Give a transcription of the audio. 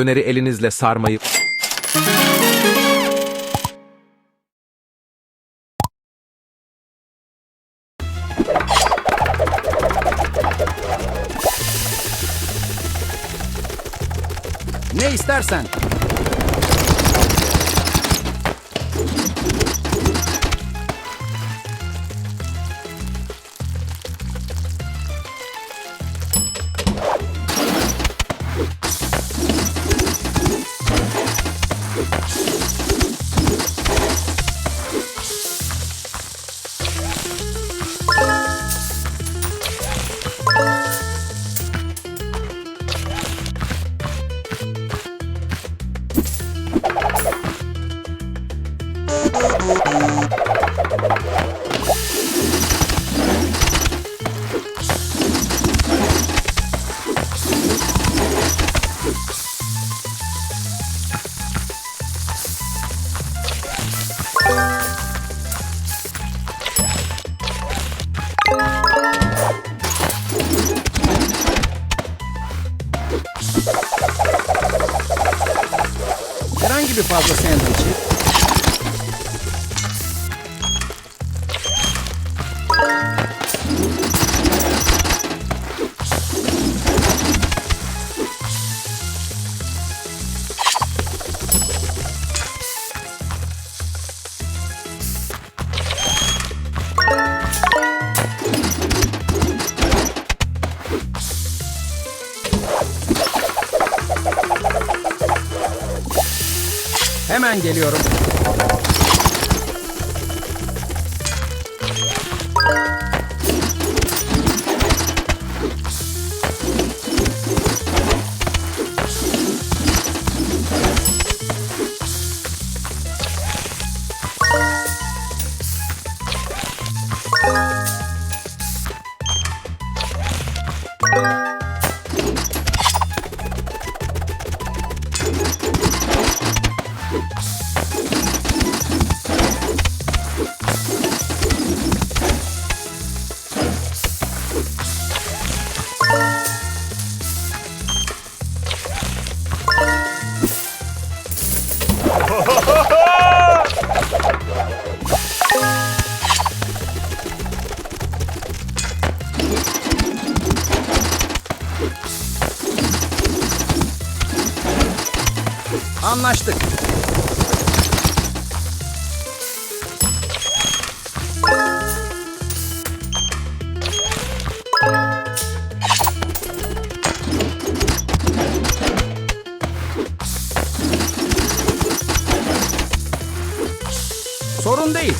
Döneri elinizle sarmayı... Ne istersen. Herhangi bir fazla sandviçi. Hemen geliyorum. Anlaştık. Sorun değil.